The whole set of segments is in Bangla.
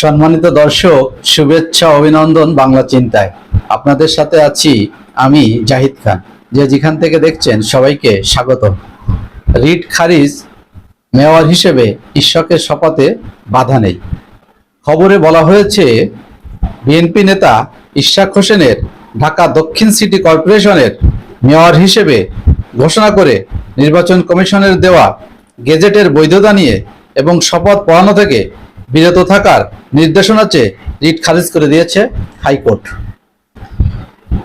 সম্মানিত দর্শক, শুভেচ্ছা, অভিনন্দন বাংলা চিন্তায়। আপনাদের সাথে আছি আমি জাহিদ খান। যে যেখান থেকে দেখছেন, সবাইকে স্বাগত রিট খারিজ মেয়র হিসেবে ঈশ্বরের শপথে বাধা নেই। খবরে বলা হয়েছে, বিএনপি নেতা ইশাক হোসেনের ঢাকা দক্ষিণ সিটি কর্পোরেশনের মেয়র হিসেবে ঘোষণা করে নির্বাচন কমিশনের দেওয়া গেজেটের বৈধতা নিয়ে এবং শপথ পড়ানো থেকে বিরত থাকার নির্দেশনা চেয়ে রিট খারিজ করে দিয়েছে হাইকোর্ট।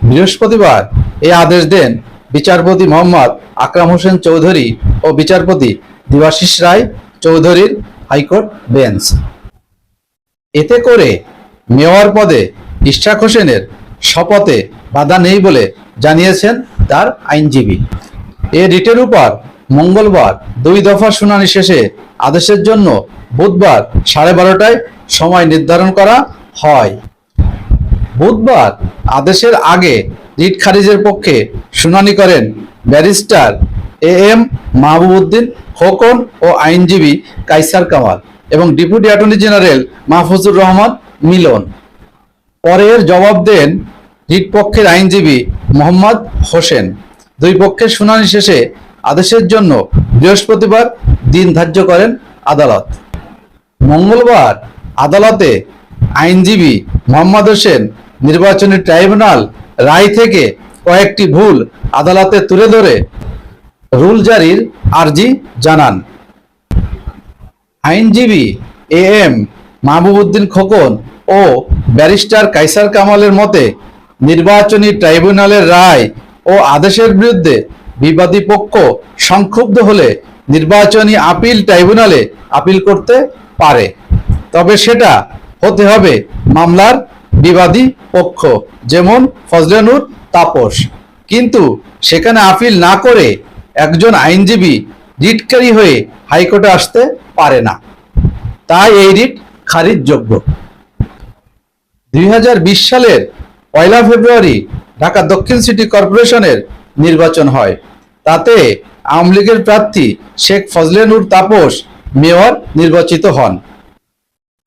বৃহস্পতিবার এই আদেশ দেন বিচারপতি মোহাম্মদ আকরাম হোসেন চৌধুরী ও বিচারপতি দিবাশিস রায় চৌধুরীর হাইকোর্ট বেঞ্চ। এতে করে মেয়র পদে ইশাক হোসেনের শপথে বাধা নেই বলে জানিয়েছেন তার আইনজীবী। এ রিটের উপর মঙ্গলবার দুই দফা শুনানি শেষে আদেশের জন্য বুধবার সাড়ে বারোটায় সময় নির্ধারণ করা হয়। বুধবার আদেশের আগে রিট খারিজের পক্ষে শুনানি করেন barrister A M Mahbubuddin, Khokon ও আইনজীবী কাইসার কামাল এবং deputy attorney general Mahfuzur Rahman Milon. পরের জবাব দেন রিট পক্ষের আইনজীবী মোহাম্মদ হোসেন। দুই পক্ষের শুনানি শেষে আদেশের জন্য বৃহস্পতিবার দিন ধার্য করেন আদালত। মঙ্গলবার আদালতে আইনজীবী মোহাম্মদ হোসেন নির্বাচনী ট্রাইব্যুনাল রায় থেকে কয়েকটি ভুল আদালতে তুলে ধরে রুল জারির আর্জি জানান। আইনজীবী এ এম মাহবুবউদ্দিন খোকন ও ব্যারিস্টার কাইসার কামালের মতে নির্বাচনী ট্রাইব্যুনালের রায় ও আদেশের বিরুদ্ধে বিবাদী পক্ষ সংক্ষুব্ধ হলে নির্বাচনী আপিল ট্রাইব্যুনালে আপিল করতে পারে। তবে সেটা হতে হবে মামলার বিবাদী পক্ষ, যেমন ফজলেনুর তাপস। কিন্তু সেখানে আপিল না করে একজন আইনজীবী রিটকারী হয়ে হাইকোর্টে আসতে পারে না। তাই এই রিট খারিজযোগ্য। দুই হাজার বিশ সালের পয়লা ফেব্রুয়ারি ঢাকা দক্ষিণ সিটি কর্পোরেশনের নির্বাচন হয়। তাতে আওয়ামী লীগের প্রার্থী শেখ ফজলেনুর তাপস মেয়র নির্বাচিত হন।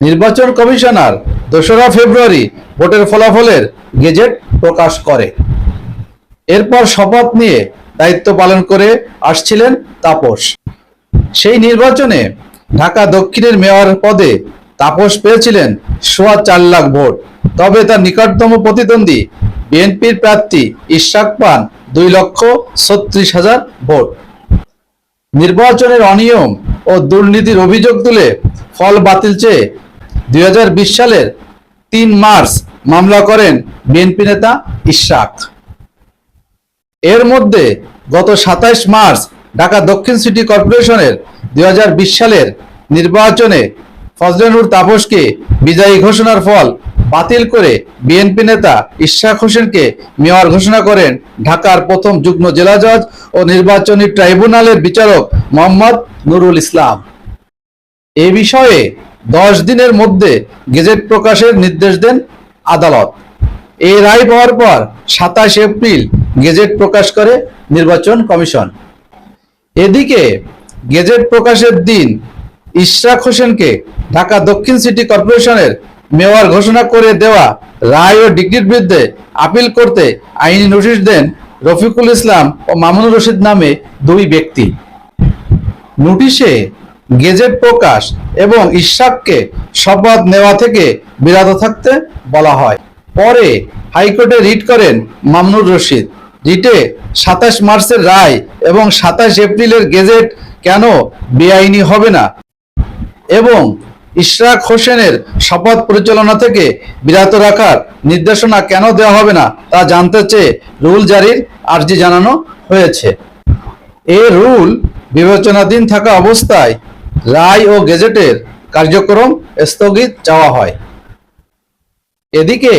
নির্বাচন কমিশনার দোসরা ফেব্রুয়ারি ভোটের ফলাফলের গেজেট প্রকাশ করে। এরপর শপথ নিয়ে দায়িত্ব পালন করে আসছিলেন তাপস। সেই নির্বাচনে ঢাকা দক্ষিণের মেয়র পদে তাপস পেয়েছিলেন সোয়া চার লাখ ভোট। তবে তার নিকটতম প্রতিদ্বন্দ্বী বিএনপির প্রার্থী ইশাক পান দুই লক্ষ ছত্রিশ হাজার ভোট। নির্বাচনের অনিয়ম ও দুর্নীতির অভিযোগ তুলে ফল বাতিল চেয়ে দুই হাজার বিশ সালের তিন মার্চ মামলা করেন বিএনপি নেতা ইশাক এর মধ্যে গত সাতাইশ মার্চ ঢাকা দক্ষিণ সিটি কর্পোরেশনের দুই হাজার বিশ সালের নির্বাচনে ফজলেনুর তাপসকে বিজয়ী ঘোষণার ফল বাতিল করে বিএনপি নেতা ইশাক হোসেনকে মেয়র ঘোষণা করেন ঢাকার প্রথম যুগ্ম জেলা জজ ও নির্বাচনী ট্রাইব্যুনালের বিচারক মোহাম্মদ নুরুল ইসলাম। এ বিষয়ে দশ দিনের মধ্যে গেজেট প্রকাশের নির্দেশ দেন আদালত। এই রায় পাওয়ার পর সাতাশ এপ্রিল গেজেট প্রকাশ করে নির্বাচন কমিশন। এদিকে গেজেট প্রকাশের দিন ইশরাক হোসেনকে ঢাকা দক্ষিণ সিটি কর্পোরেশনের মেয়র ঘোষণা করে দেওয়া রায় ও ডিগ্রির বিরুদ্ধে আপিল করতে আইনি নোটিশ দেন রফিকুল ইসলাম ও মামুনুর রশিদ নামে দুই ব্যক্তি। নোটিশে গেজেট প্রকাশ এবং ইশাককে শপথ নেওয়া থেকে বিরত থাকতে বলা হয়। পরে হাইকোর্টে রিট করেন মামনুর রশিদ। রিটে সাতাশ মার্চের রায় এবং সাতাশ এপ্রিলের গেজেট কেন বেআইনি হবে না? এবং ইশরাক হোসেনের শপথ পরিচালনা থেকে বিরত রাখার নির্দেশনা কেন দেওয়া হবে না তা জানতে চেয়ে রুল জারির আর্জি জানানো হয়েছে। এ রুল বিবেচনাধীন থাকা অবস্থায় রায় ও গেজেটের কার্যক্রম স্থগিত চাওয়া হয়। এদিকে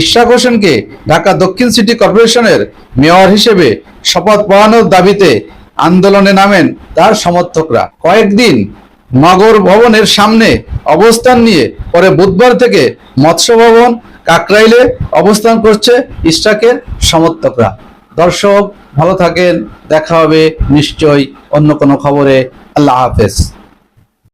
ইশাক হোসেনকে ঢাকা দক্ষিণ সিটি কর্পোরেশনের মেয়র হিসেবে শপথ পড়ানোর দাবিতে আন্দোলনে নামেন তার সমর্থকরা। কয়েকদিন নগর ভবনের সামনে অবস্থান নিয়ে পরে বুধবার থেকে মৎস্য ভবন কাকরাইলে অবস্থান করছে ইস্টাকের সমর্থকরা। দর্শক, ভালো থাকেন, দেখা হবে নিশ্চয়ই অন্য কোনো খবরে। আল্লাহ হাফেজ।